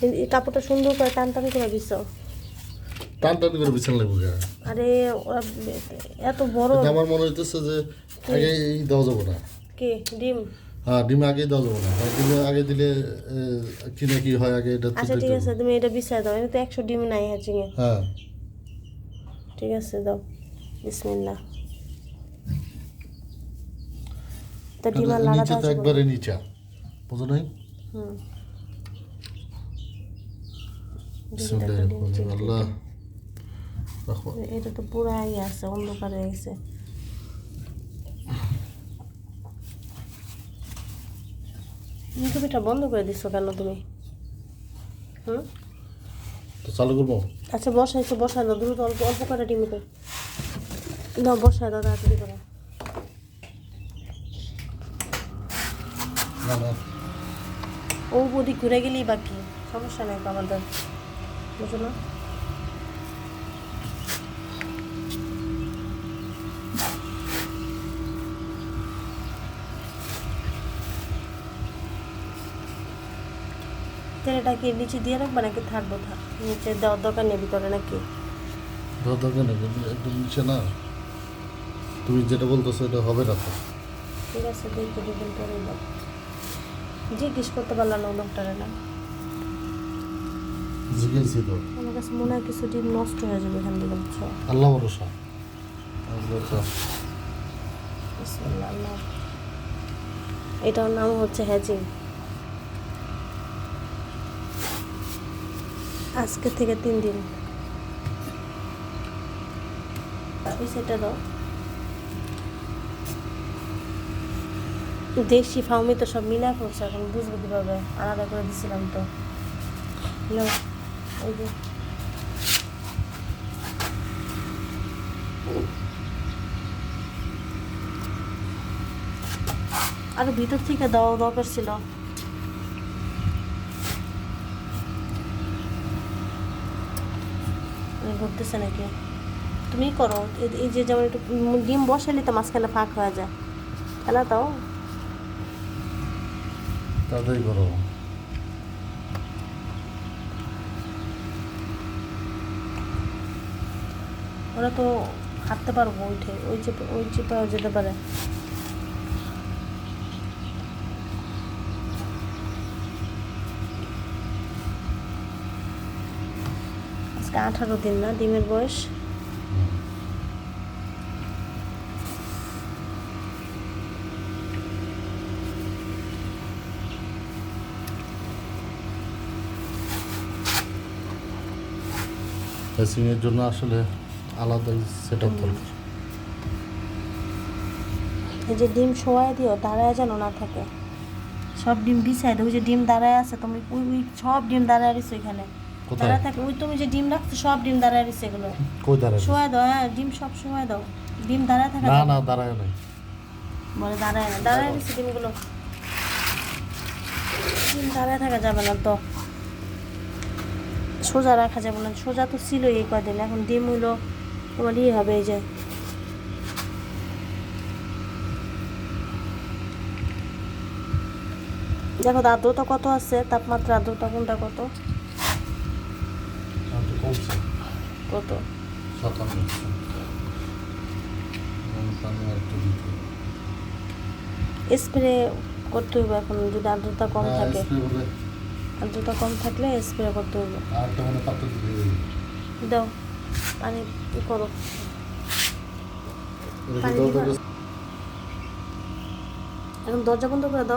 এই- কাপড়টা সুন্দর করে টান টান করে দিছ। টান টান করে বিছানা লাগবে আরে এত বড় আমার মনে হইতেছে যে আগে এই দেওয়া যাব না। কে? ডিম? হ্যাঁ ডিম আগে দেওয়া যাব না। কারণ ডিমে আগে দিলে কি না কি হয় আগে এটা আচ্ছা ঠিক আছে তুমি এটা বিছাই দাও। তো একশো ডিম নাই হ্যাচিংয়ে হ্যাঁ। ঠিক আছে দাও। বিসমিল্লাহ। তা ডিম আর লাগাতে একবারে নিচা। বুঝো নাই? হুম বিসমিল্লাহির রহমানির রহিম। আল্লাহ রাখো এটা তো পুরাই আছে অন্ধকার হয়ে গেছে ইউটিউবটা বন্ধ করে দিচ্ছ কেন তুমি হুম তো চালু করব আচ্ছা বসাইছো বসাই দাও দ্রুত অল্প অল্প করে ডিম করে দাও বসাই দাও তাড়াতাড়ি করে না না ও বদি ঘুরে গেলেই বাকি সমস্যা নেই তো আমাদের বুঝো না? তেলটা কি নিচে দিয়ে রাখবা নাকি থাকব থাক? নিচে দেওয়ার দরকার নেই ভিতরে নাকি? দেওয়ার দরকার নেই একদম নিচে না। তুমি যেটা বলতেছো এটা হবে না তো। ঠিক আছে দেখে দেবেন করে দাও জিজ্ঞেস করতে পারলাম না লোকটারে না। জিজ্ঞেসি তো। আমার কাছে মনে হয় কিছু ডিম নষ্ট হয়ে যাবে এখান থেকে বুঝছ? আল্লাহ ভরসা। এটার নাম হচ্ছে হ্যাজিং আজকে থেকে তিন দিন। সেটা দাও। দেশি ফাউমি তো সব মিলা করছে এখন বুঝব কীভাবে। আলাদা করে দিছিলাম তো। নাও, আরও ভিতর থেকে দেওয়া দরকার ছিল। ঘুরতেছে নাকি? তুমি করো, এই- যে যেমন একটু ডিম বসালে তো মাঝখানে ফাঁক হয়ে যায়। খেলা দাও। তাড়াতাড়ি করো। ওরা তো হাঁটতে পারব উঠে, ওই যে ওই যে পাওয়া যেতে পারে। আজকে আঠারো দিন না, ডিমের বয়স। জন্য আসলে আলাদা সেট আপ দরকার। এই যে ডিম শোয়াই দিও দাঁড়ায় যেন না থাকে। সব ডিম বিছাই দাও ওই যে ডিম দাঁড়ায় আছে তুমি ওই ওই সব ডিম দাঁড়ায় রয়েছে কোথায়? দাঁড়ায় থাকে ওই তুমি যে ডিম রাখছো সব ডিম দাঁড়ায় রয়েছে এগুলো। কই দাঁড়ায় শোয়াই দাও হ্যাঁ ডিম সব শোয়াই দাও। ডিম দাঁড়ায় থাকা না না দাঁড়ায় নাই। বলে দাঁড়ায় না দাঁড়ায় রয়েছে ডিমগুলো। ডিম দাঁড়ায় থাকা যাবে না তো। সোজা রাখা যাবে না সোজা তো ছিল এই কদিন এখন ডিম হইল। ইয়ে হবে এই যে। দেখো আর্দ্রতা কত আছে? তাপমাত্রা আর্দ্রতা কোনটা কত? কত? হবে। স্প্রে করতে হইব এখন যদি আর্দ্রতা কম হ্যাঁ, থাকে। আর্দ্রতা কম থাকলে স্প্রে করতে হবে। দাও। পানি ই করো। এখন দরজা বন্ধ করে দাও।